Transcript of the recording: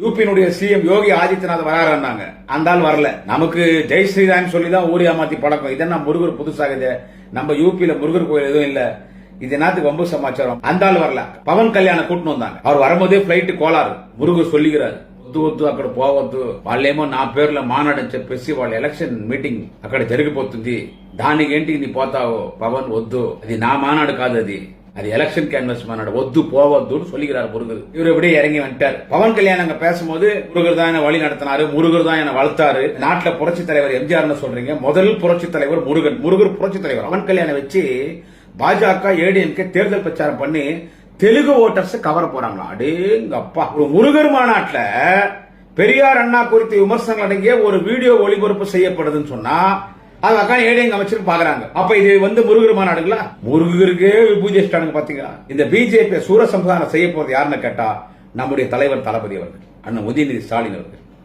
யூபியினுடைய CM Yogi Adityanath வராருன்னாங்க. அந்த ஆள் வரல. நமக்கு ஜெய் ஸ்ரீராம் சொல்லி தான் ஊர் ஏமாத்தி பழக்கம். இதென்ன முருகர் புதுசாகுது நம்ம யூபியில முருகர் கோயில் எதுவும் இல்லை. இது என்னத்துக்கு ரொம்ப சமாச்சாரம்? அந்த ஆள் வரல. பவன் கல்யாணம் கூட்டின்னு வந்தாங்க. அவர் வரும்போதே ஃபிளைட்டு கோளாறு. முருகர் சொல்லுகிறார் ஒத்து వద్దు అక్కడ పోవద్దు వాళ్ళేమో నా పేర్లో మానాడని చెప్పేసి వాళ్ళ ఎలక్షన్ మీటింగ్ అక్కడ జరిగిపోతుంది దానికి ఏంటి నీ పోతావు పవన్ వద్దు అది నా మానాడు కాదు అది அது எலெக்ஷன் கேன்வஸ் மாநாடு ஒத்து போவதுன்னு சொல்லிக்கிறார் முருகர். இவர் எப்படியே இறங்கி வந்துட்டார். பவன் கல்யாணம் அங்க பேசும்போது முருகர் தான் என்ன வழி நடத்தினாரு முருகர் தான் என்ன வளர்த்தாரு. நாட்டுல புரட்சி தலைவர் எம்ஜிஆர்னு சொல்றீங்க. முதல் புரட்சி தலைவர் முருகன். முருகர் புரட்சி தலைவர். பவன் கல்யாணம் வச்சு பாஜக ஏடிஎம்கே தேர்தல் பிரச்சாரம் பண்ணி தெலுங்கு ஓட்டர்ஸ் கவர போறாங்களா? அடேங்க அப்பா ஒரு முருகர் மாநாட்டில் பெரியார் அண்ணா குறித்த விமர்சனங்கள் அடங்கிய ஒரு வீடியோ ஒளிபரப்பு செய்யப்படுதுன்னு சொன்னா அது அக்கா ஏடிஎம் அமைச்சரும் பாக்குறாங்க. அப்ப இது வந்து முருகர் மாநாடுங்களா முருகருக்கே பூஜை ஸ்டானுங்க பாத்தீங்களா? இந்த பிஜேபி சூரசம்ஹாரம் செய்ய போறது யாருன்னு கேட்டா நம்முடைய தலைவர் தளபதி அவர்கள் அண்ணன் உதயநிதி ஸ்டாலின் அவர்கள்.